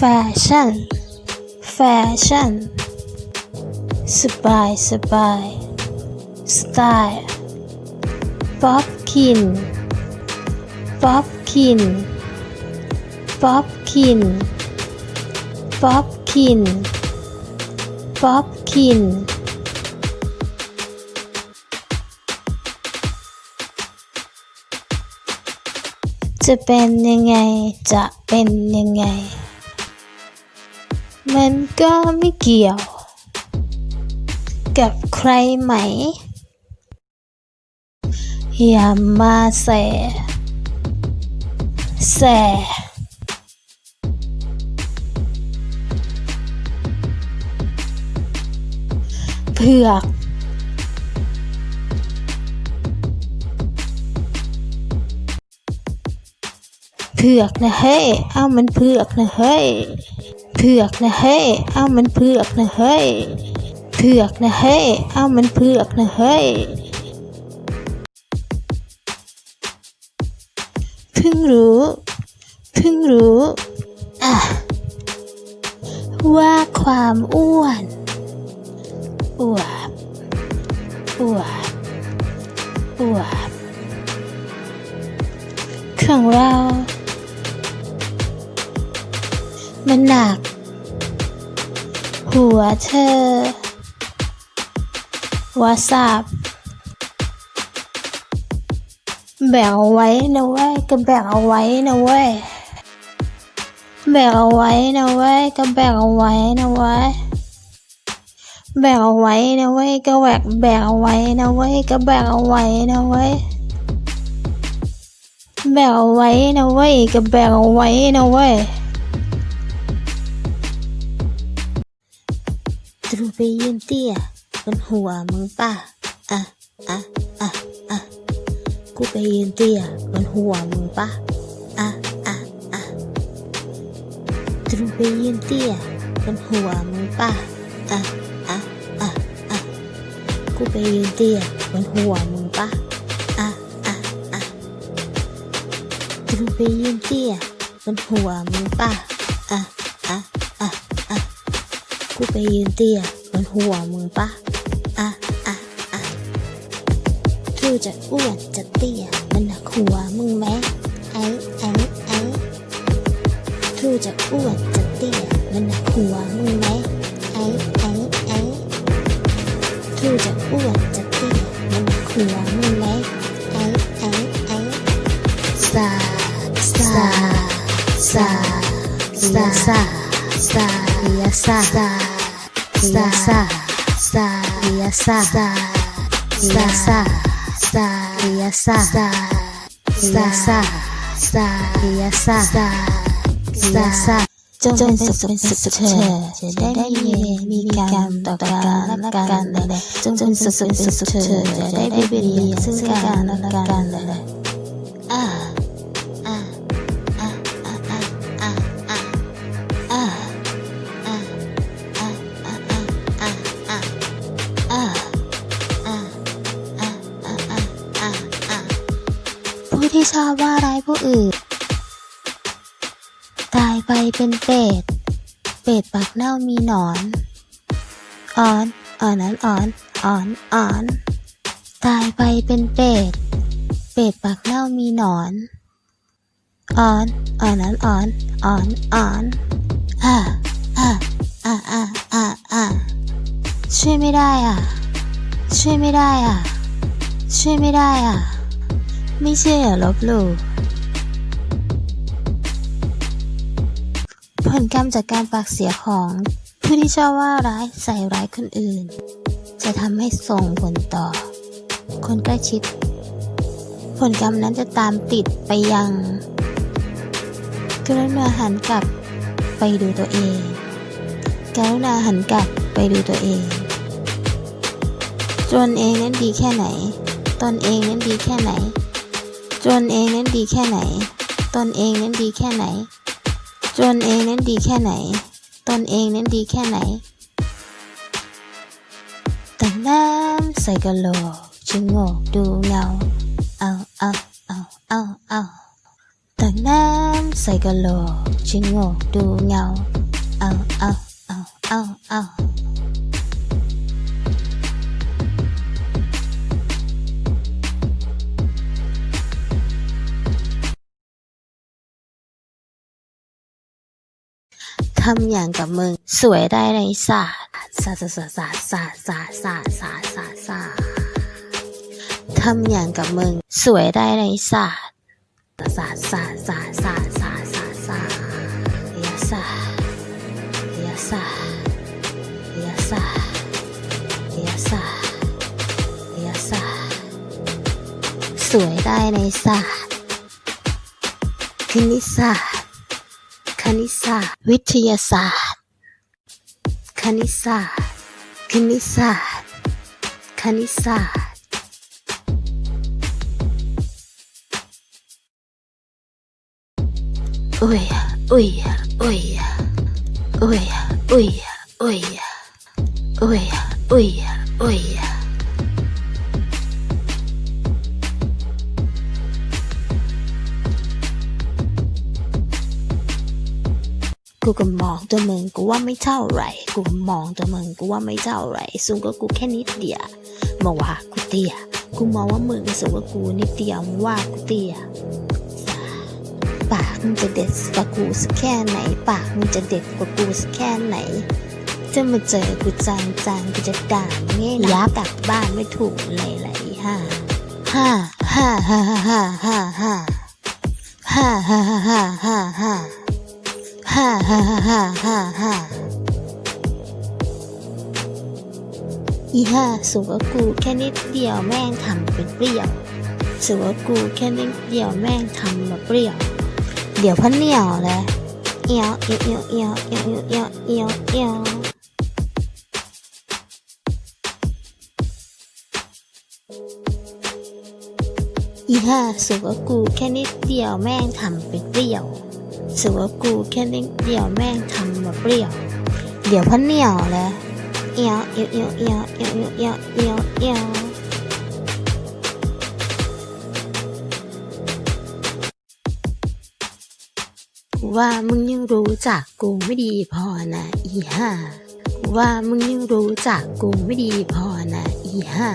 แฟชั่น แฟชั่น สบาย สบาย สไตล์ป๊อปคิน ป๊อปคิน ป๊อปคิน ป๊อปคิน ป๊อปคินจะเป็นยังไง จะเป็นยังไง มันก็ไม่เกี่ยว กับใครไหม อย่ามาแส แสเผือกเผือกนะเฮ้ย เอ้ามันเผือกนะเฮ้ย เผือกนะเฮ้ยเอ้ามันเผือกนะเฮ้ยเผือกนะเฮ้ยเอ้ามันเผือกนะเฮ้ยเพิ่งรู้เพิ่งรู้อะว่าความอ้วนอวบอวบอวบของเรา มันหนัก หัวเธอวาสับแบ่งเอาไว้นะเว้ยก็แบ่งเอาไว้นะเว้ยแบ่งเอาไว้นะเว้ยก็แบ่งเอาไว้นะเว้ยแบ่งเอาไว้นะเว้ยก็แบกแบ่งเอาไว้นะเว้ยก็แบ่งเอาไว้นะเว้ยแบ่งเอาไว้นะเว้ยก็แบ่งเอาไว้นะเว้ย ไปยืนเตี้ยบนหัวมึงป่ะอะอะอะอะกูไปยืนเตี้ยบนหัวมึงป่ะอะอะอะตรูไปยืนเตี้ยบนหัวมึงป่ะอะอะอะอะกูไปยืนเตี้ยบนหัวมึงป่ะอะอะอะตรูไปยืนเตี้ยบนหัวมึงป่ะอะอะอะอะกูไปยืนเตี้ย บนหัวมึงปะอะอะอะกูจะอ้วนจะเตี้ยมันหนักหัวมึงไหมไอ้ไอ้ไอ้กูจะอ้วนจะเตี้ยมันหนักหัวมึงไหมไอ้ไอ้ไอ้กูจะอ้วนจะเตี้ยมันหนักหัวมึงไหมไอ้ไอ้ไอ้ซาซาซาซาซา sa biasa sa biasa sa biasa sa biasa sa biasa sa biasa sa biasa sa biasa จงเป็นสุขเป็นสุขเธอจะได้ไม่มีการต่อกันและกั ชอบว่าร้ายผู้อื่น ตายไปเป็นเป็ด เป็ดปากเน่ามีหนอน อ่อนอ่อนนั้นอ่อนอ่อนอ่อน ตายไปเป็นเป็ด เป็ดปากเน่ามีหนอน อ่อนอ่อนนั้นอ่อนอ่อนอ่อนอะอะอะอะอะอะช่วยไม่ได้อะ ช่วยไม่ได้อะ ช่วยไม่ได้อะ ไม่เชื่ออย่าลบหลู่ผลกรรมจากการปากเสียของผู้ที่ชอบว่าร้ายใส่ร้ายคนอื่น จะทำให้ส่งผลต่อ คนใกล้ชิด ผลกรรมนั้นจะตามติดไปยังกรุณาหันกลับไปดูตัวเองกรุณาหันกลับไปดูตัวเองตนเองนั้นดีแค่ไหน ตนเองนั้นดีแค่ไหน ตนเองนั้นดีแค่ไหน ตนเองนั้นดีแค่ไหนตนเองนั้นดีแค่ไหน ตนเองนั้นดีแค่ไหนแต่น้ำใส่กะโหลกชะโงกดูเงา เอาเอาเอาเอาเอาแต่น้ำใส่กะโหลกชิงโงกดูเงา เอาเอาเอาเอาเอา ทำอย่างกับมึง สวยได้ในศาสตร์ศาสตร์ศาสตร์ศาสตร์ศาสตร์ศาสตร์ศาสตร์ศาสตร์ศาสตร์ศาสตร์ทำอย่างกับมึง สวยได้ในศาสตร์ศาสตร์ศาสตร์ศาสตร์ศาสตร์ศาสตร์ศาสตร์ศาสตร์ยาศาสตร์ยาศาสตร์ยาศาสตร์ยาศาสตร์ยาศาสตร์สวยได้ในศาสตร์คณิตศาสตร์ คณิตศาสตร์ วิทยาศาสตร์ คณิตศาสตร์ คณิตศาสตร์ คณิตศาสตร์อุ้ยอุ้ยอุ้ยอุ้ยอุ้ยอุ้ยอุ้ยอุ้ยอุ้ย กูก็มองตัวมึงกูว่าไม่เท่าไหร่กูมองตัวมึงกูว่าไม่เท่าไหร่สูงกว่ากูแค่นิดเดียวมาว่ากูเตี้ย กูมองว่ามึงสูงกว่ากูนิดเดียวมึงว่ากูเตี้ย ปากมึงจะเด็ดกว่ากูสักแค่ไหน ปากมึงจะเด็ดกว่ากูสักแค่ไหน จะมาเจอกูจังจังๆกูจะด่ามึงไงนะยับกลับบ้านไม่ถูกเลยไหลฮ่าฮ่าฮ่าฮ่าฮ่าฮ่าฮ่าฮ่าฮ่าฮ่าฮ่าฮ่า ฮ่าฮ่าฮ่าฮ่าฮ่าอีห่าสูงกว่ากูแค่นิดเดียวแม่งทำเป็นเปรี้ยวสูงกว่ากูแค่นิดเดียวแม่งทำมาเปรี้ยว เดี๋ยวพันเหนียวเลยเอียวเอียวเอียวเอียวเอียวเอียวเอียวเอียวอีห่าสูงกว่ากูแค่นิดเดียวแม่งทำเป็นเปรี้ยว สูงกว่ากูแค่นิดเดียวแม่งทำมาเปรี้ยว เดี๋ยวพันเหนียวเลยเอียวเอียวเอียวเอียวเอียวเอียวเอียวเอียวว่ามึงยังรู้จักกูไม่ดีพอนะอีห่าว่ามึงยังรู้จักกูไม่ดีพอนะอีห่า